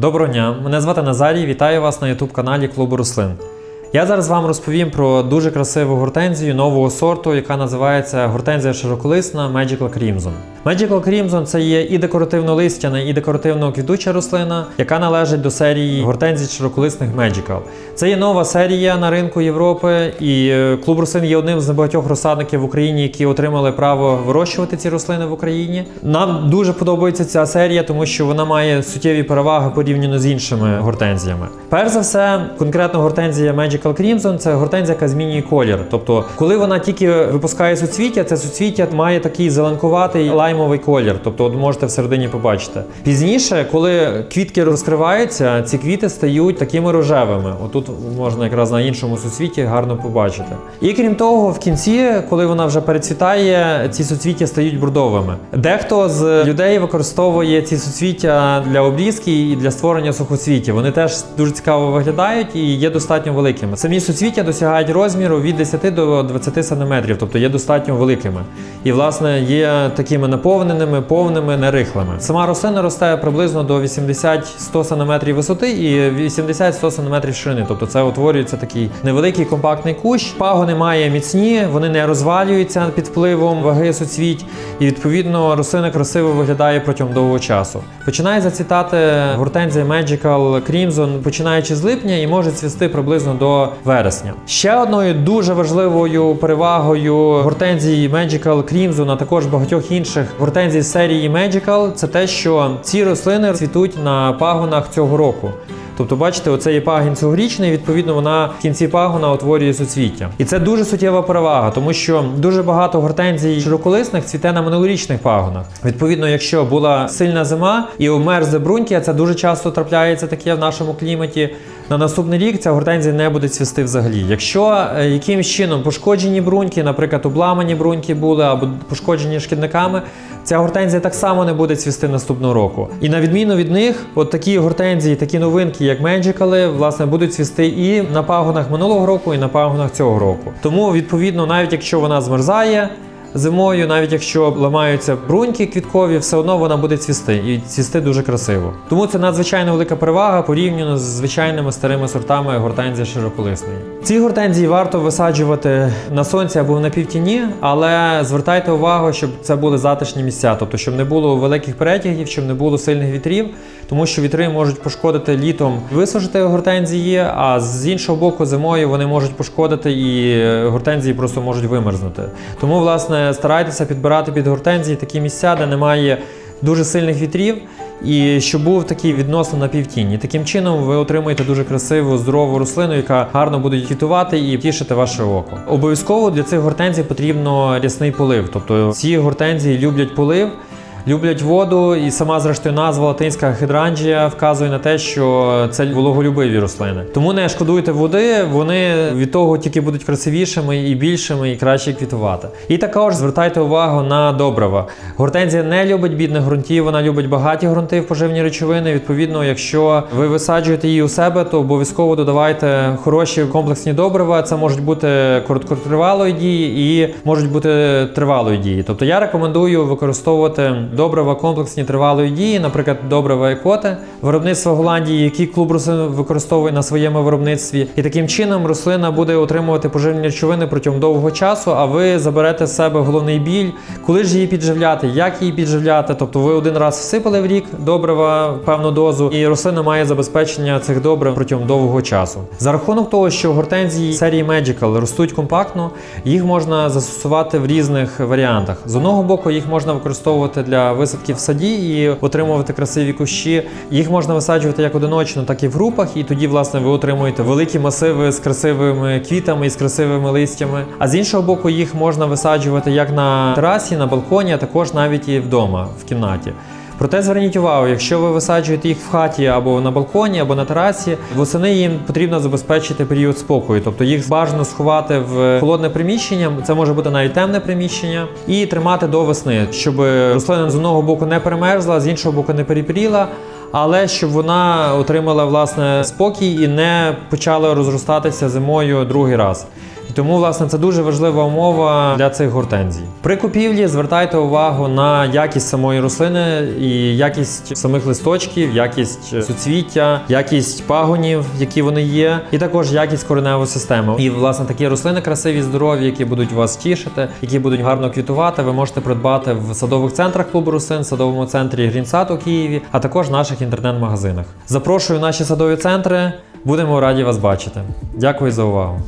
Доброго дня, мене звати Назарій. Вітаю вас на youtube каналі Клубу Рослин. Я зараз вам розповім про дуже красиву гортензію нового сорту, яка називається гортензія широколисна Magical Crimson. Magical Crimson це є і декоративно-листяна, і декоративно-квітуча рослина, яка належить до серії гортензій широколисних Magical. Це є нова серія на ринку Європи, і е, клуб рослин є одним з небагатьох розсадників в Україні, які отримали право вирощувати ці рослини в Україні. Нам дуже подобається ця серія, тому що вона має суттєві переваги порівняно з іншими гортензіями. Перш за все, конкретно гортензія Magical Crimson – це гортензія, яка змінює колір. Тобто, коли вона тільки випускає суцвіття, це суцвіття має такий зеленкуватий лаймовий колір. Тобто, от можете всередині побачити. Пізніше, коли квітки розкриваються, ці квіти стають такими рожевими. Отут можна якраз на іншому суцвіті гарно побачити. І крім того, в кінці, коли вона вже перецвітає, ці суцвіття стають бордовими. Дехто з людей використовує ці суцвіття для обрізки і для створення сухоцвітів. Вони теж дуже цікаво виглядають і є достатньо великими. Самі суцвіття досягають розміру від 10 до 20 см, тобто є достатньо великими. І, власне, є такими наповненими, повними, нерихлими. Сама рослина росте приблизно до 80-100 см висоти і 80-100 см ширини. Тобто це утворюється такий невеликий компактний кущ. Пагони має міцні, вони не розвалюються під впливом ваги суцвіть, і відповідно рослина красиво виглядає протягом довгого часу. Починає зацвітати гортензія Magical Crimson починаючи з липня і може цвісти приблизно до вересня. Ще одною дуже важливою перевагою гортензії Magical Crimson, а також багатьох інших гортензій з серії Magical, це те, що ці рослини цвітуть на пагонах цього року. Тобто, бачите, оце є пагін цьогорічний, відповідно, вона в кінці пагона утворює суцвіття. І це дуже суттєва перевага, тому що дуже багато гортензій широколисних цвіте на минулорічних пагонах. Відповідно, якщо була сильна зима і обмерзли бруньки, а це дуже часто трапляється таке в нашому кліматі. На наступний рік ця гортензія не буде цвісти взагалі. Якщо е, якимось чином пошкоджені бруньки, наприклад, обламані бруньки були або пошкоджені шкідниками, ця гортензія так само не буде цвісти наступного року. І на відміну від них, от такі гортензії, такі новинки, як Меджикали, власне, будуть цвісти і на пагонах минулого року, і на пагонах цього року. Тому, відповідно, навіть якщо вона змерзає. Зимою, навіть якщо ламаються бруньки квіткові, все одно вона буде цвісти і цвісти дуже красиво. Тому це надзвичайно велика перевага порівняно з звичайними старими сортами гортензії широколисної. Ці гортензії варто висаджувати на сонці або в напівтіні, але звертайте увагу, щоб це були затишні місця, тобто щоб не було великих перетягів, щоб не було сильних вітрів, тому що вітри можуть пошкодити літом висушити гортензії, а з іншого боку, зимою вони можуть пошкодити і гортензії просто можуть вимерзнути. Тому, власне, старайтеся підбирати під гортензії такі місця, де немає дуже сильних вітрів. І щоб був такий відносно на півтіні. Таким чином ви отримаєте дуже красиву здорову рослину, яка гарно буде квітувати і тішити ваше око. Обов'язково для цих гортензій потрібно рясний полив. Тобто ці гортензії люблять полив. Люблять воду, і сама зрештою назва латинська хидранджія вказує на те, що це вологолюбиві рослини. Тому не шкодуйте води, вони від того тільки будуть красивішими і більшими, і краще квітувати. І також звертайте увагу на добрива. Гортензія не любить бідних ґрунтів, вона любить багаті ґрунти в поживні речовини. Відповідно, якщо ви висаджуєте її у себе, то обов'язково додавайте хороші комплексні добрива. Це можуть бути короткотривалої дії і можуть бути тривалої дії. Тобто я рекомендую використовувати добрива комплексні тривалої дії, наприклад, добрива екоти, виробництва Голландії, які клуб рослин використовує на своєму виробництві. І таким чином рослина буде отримувати поживні речовини протягом довгого часу, а ви заберете з себе головний біль, коли ж її підживляти, як її підживляти. Тобто ви один раз всипали в рік добрива певну дозу, і рослина має забезпечення цих добрив протягом довгого часу. За рахунок того, що гортензії серії Magical ростуть компактно, їх можна застосувати в різних варіантах. З одного боку, їх можна використовувати для висадки в саді і отримувати красиві кущі. Їх можна висаджувати як одиночно, так і в групах, і тоді, власне, ви отримуєте великі масиви з красивими квітами і з красивими листями. А з іншого боку, їх можна висаджувати як на терасі, на балконі, а також навіть і вдома, в кімнаті. Проте зверніть увагу, якщо ви висаджуєте їх в хаті або на балконі, або на терасі, восени їм потрібно забезпечити період спокою, тобто їх бажано сховати в холодне приміщення, це може бути навіть темне приміщення, і тримати до весни, щоб рослина з одного боку не перемерзла, з іншого боку не перепріла. Але щоб вона отримала власне спокій і не почала розростатися зимою другий раз. І тому, власне, це дуже важлива умова для цих гортензій. При купівлі звертайте увагу на якість самої рослини і якість самих листочків, якість суцвіття, якість пагонів, які вони є, і також якість кореневої системи. І власне такі рослини красиві, здорові, які будуть вас тішити, які будуть гарно квітувати. Ви можете придбати в садових центрах клубу рослин, садовому центрі Грінсад у Києві, а також в наших інтернет-магазинах. Запрошую наші садові центри. Будемо раді вас бачити. Дякую за увагу.